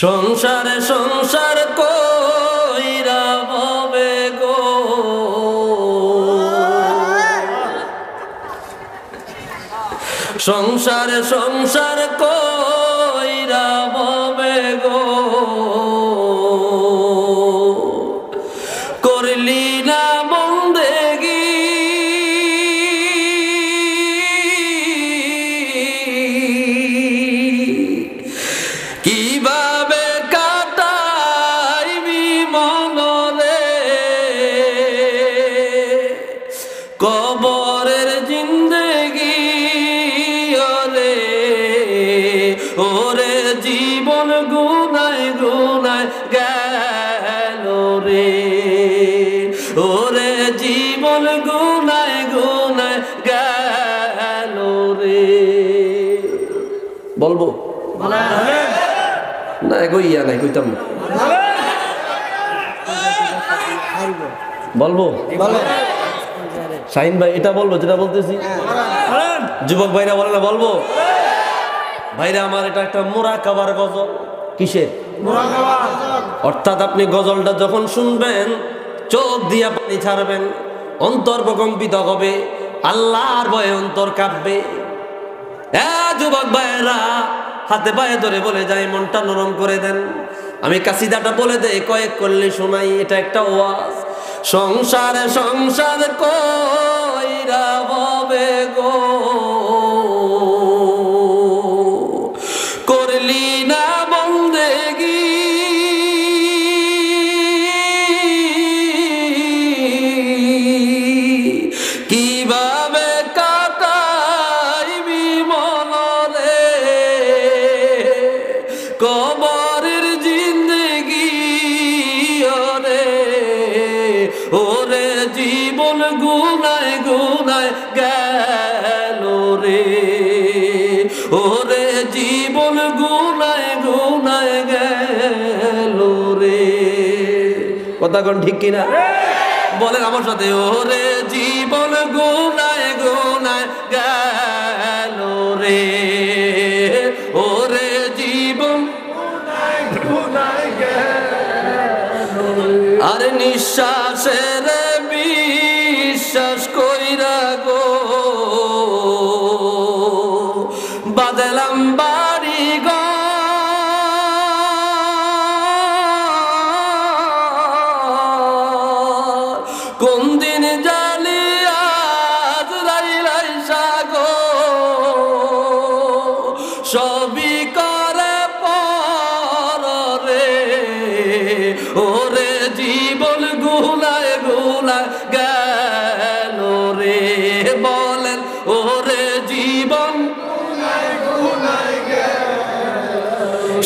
সংসারে সংসার কইরা ভাবে গো। সংসারে সংসার কইরা ভাবে গো। কবরের জিন্দগি ওরে ওরে জীবন গুনায় গুনায় গেল রে। ওরে জীবন গুনায় গুনায় গেল রে। বলব? না কইয়া নাই কইতাম না। বলব? শাহিন ভাই এটা বলব যেটা বলতেছি। যুবক ভাইরা বলে না বলব? ভাইরা আমার এটা একটা মোরা কাবার গজল। কিসের? অর্থাৎ আপনি গজলটা যখন শুনবেন চোখ দিয়া পানি ছাড়বেন অন্তর প্রকম্পিত হবে আল্লাহর ভয়ে অন্তর কাঁপবে। যুবক ভাইয়েরা হাতে পায়ে ধরে বলে যাই মনটা নরম করে দেন। আমি কাসিদাটা বলে দেই কয়েক করলে শোনাই এটা একটা ওয়াজ। সংসারে সংসার কইরা হবে গো। জীবন গুনায় গুনায় গেল রে। ওরে জীবন গুনায় গুনায় গেল রে। কথা কোন ঠিক কিনা? বলেন আমার সাথে, ওরে জীবন গুনায় গুনায় গেল রে। ওরে জীবন আর নিঃশ্বাসের বাদলাম বাড়ি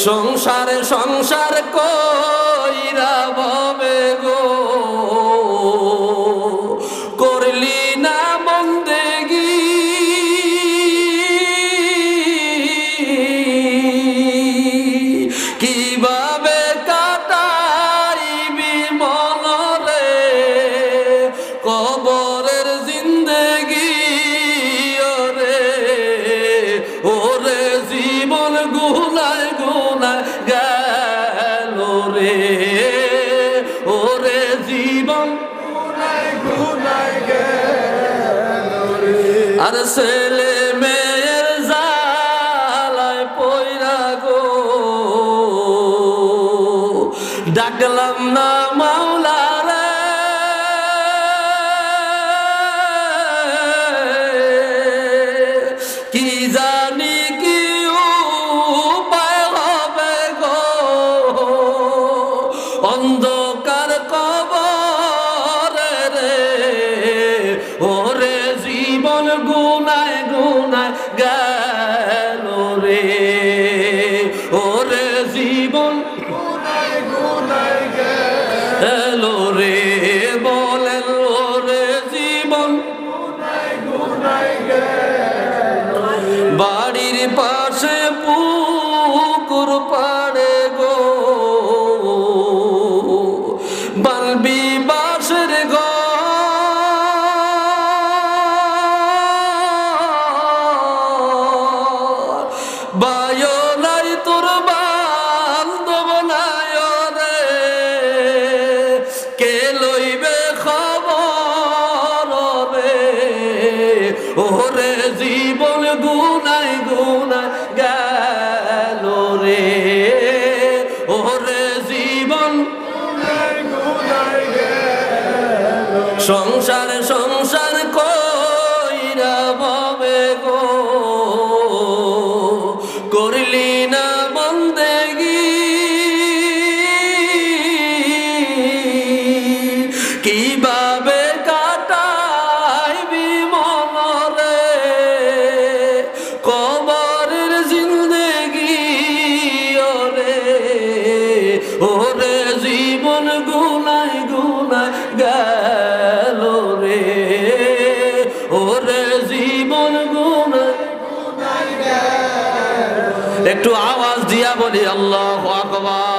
সংসারে সংসার কইরা জীবন। আর ছেলে মেয়ের জালায় পয়রা গো। ডাকলাম না মাওলা গুনায় গুনায় গেল ওরে জীবন গুনাই গুনাই গেল রে। ওরে জীবন সংসার সংসার ওরে জীবন গুনাই গুনাই গেল রে। ওরে জীবন গুনাই একটু আওয়াজ দিয়া বলি, আল্লাহ আকবার।